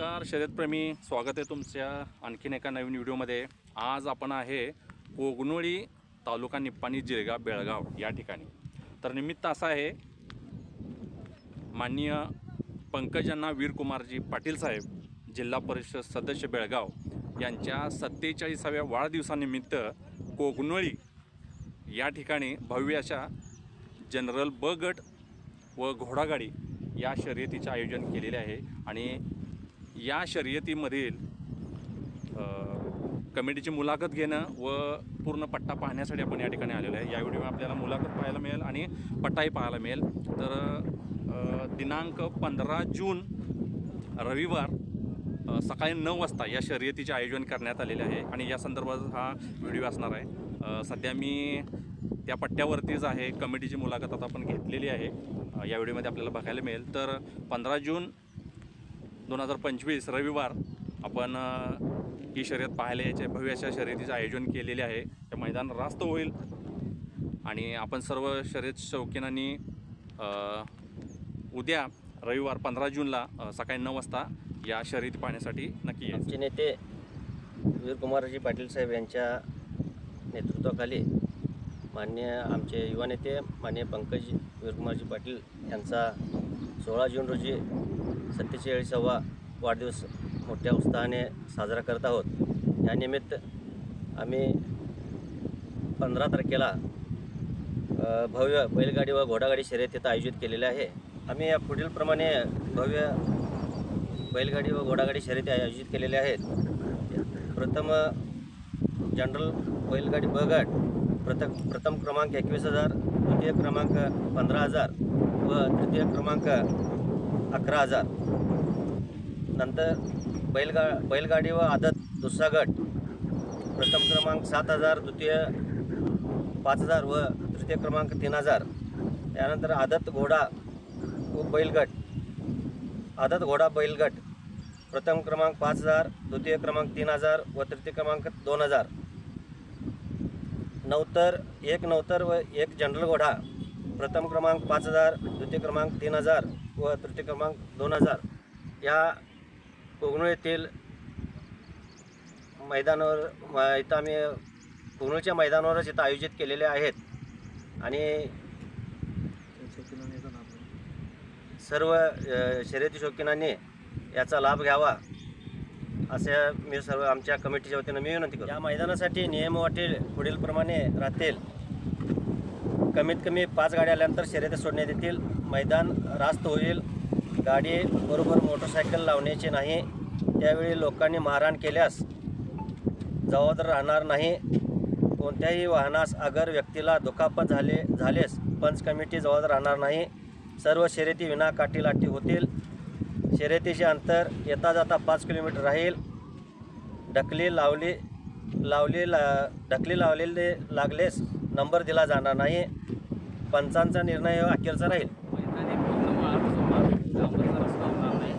नमस्कार शर्यतप्रेमी स्वागत आहे तुमच्या आणखीन एका नवीन व्हिडिओमध्ये. आज आपण आहे कोगनोळी तालुका निप्पाणी जिरगाव बेळगाव या ठिकाणी. तर निमित्त असं आहे माननीय पंकजांना वीरकुमारजी पाटील साहेब जिल्हा परिषद सदस्य बेळगाव यांच्या सत्तेचाळीसाव्या वाढदिवसानिमित्त कोगनोळी या ठिकाणी भव्य अशा जनरल ब गट व घोडागाडी या शर्यतीचे आयोजन केलेले आहे. आणि या शर्यतीमधील कमिटीची मुलाखत घेणं व पूर्ण पट्टा पाहण्यासाठी आपण या ठिकाणी आलेलो आहे. या व्हिडिओ आपल्याला मुलाखत पाहायला मिळेल आणि पट्टाही पाहायला मिळेल. तर दिनांक पंधरा जून रविवार सकाळी नऊ वाजता या शर्यतीचे आयोजन करण्यात आलेले आहे आणि या संदर्भात हा व्हिडिओ असणार आहे. सध्या मी त्या पट्ट्यावरतीच आहे. कमिटीची मुलाखत आता आपण घेतलेली आहे. या व्हिडिओमध्ये आपल्याला बघायला मिळेल. तर पंधरा जून दोन हजार पंचवीस रविवार आपण ही शर्यत पाहायला यायचे भव्याच्या शर्यतीचं आयोजन केलेले आहे. ते मैदान रास्त होईल आणि आपण सर्व शर्यत शौकीनांनी उद्या रविवार पंधरा जूनला सकाळी नऊ वाजता या शर्यती पाहण्यासाठी नक्की आमचे नेते वीरकुमारजी पाटील साहेब यांच्या नेतृत्वाखाली मान्य आमचे युवा नेते मान्य पंकज वीरकुमारजी पाटील यांचा सोळा जून रोजी सत्तेचाळीसावा वाढदिवस मोठ्या उत्साहाने साजरा करत आहोत. यानिमित्त आम्ही पंधरा तारखेला भव्य बैलगाडी व घोडागाडी शर्यत इथं आयोजित केलेले आहे. आम्ही या पुढीलप्रमाणे भव्य बैलगाडी व घोडागाडी शर्यती आयोजित केलेल्या आहेत. प्रथम जनरल बैलगाडी ब गट प्रथम प्रथम क्रमांक एकवीस हजार द्वितीय क्रमांक पंधरा हजार व तृतीय क्रमांक अकरा हजार. नंतर बैलगा बैलगाडी व आदत दुसरा गट. प्रथम क्रमांक सात हजार द्वितीय पाच हजार व तृतीय क्रमांक तीन हजार. त्यानंतर आदत घोडा व बैलगट. आदत घोडा बैलगट. प्रथम क्रमांक पाच हजार द्वितीय क्रमांक तीन हजार व तृतीय क्रमांक दोन हजार. नवतर एक नवतर व एक जनरल घोडा. प्रथम क्रमांक पाच हजार द्वितीय क्रमांक तीन हजार व तृतीय क्रमांक दोन हजार. या कोगनूळ येथील मैदानावर म- इथं आम्ही कोगनूळच्या मैदानावरच इथं आयोजित केलेले आहेत. आणि सर्व शर्यती शौकीनांनी याचा लाभ घ्यावा असं मी सर्व आमच्या कमिटीच्या वतीनं मी विनंती करतो. या मैदानासाठी नियम वाटेल पुढीलप्रमाणे राहतील. कमीत कमी पाच गाड्या आल्यानंतर शर्यती सोडण्यात येतील. मैदान रास्त होईल. गाडी बरोबर मोटरसायकल लावण्याची नाही. त्यावेळी लोकांनी मारहाण केल्यास जबाबदार राहणार नाही. कोणत्याही वाहनास अगर व्यक्तीला दुखापत झाले झालेस पंच कमिटी जबाबदार राहणार नाही. सर्व शर्यती विना काठीलाठी होतील. शर्यतीचे अंतर येता जाता पाच किलोमीटर राहील. ढकली लावली लावली ला ढकली लावलेले लागलेस नंबर दिला जाणार नाही. पंचांचा निर्णय अखेरचा राहील. नाही.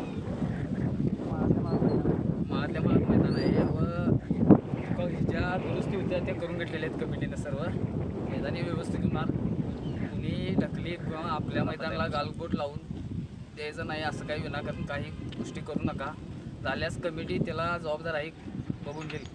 व ज्या दुरुस्ती होत्या त्या करून घेतलेल्या आहेत कमिटीनं सर्व. मैदानी व्यवस्थित होणार. कुणी ढकली किंवा आपल्या मैदानाला गालबोट लावून द्यायचं नाही असं काही विनाकारण काही गोष्टी करू नका. झाल्यास कमिटी त्याला जबाबदार आहे बघून घेईल.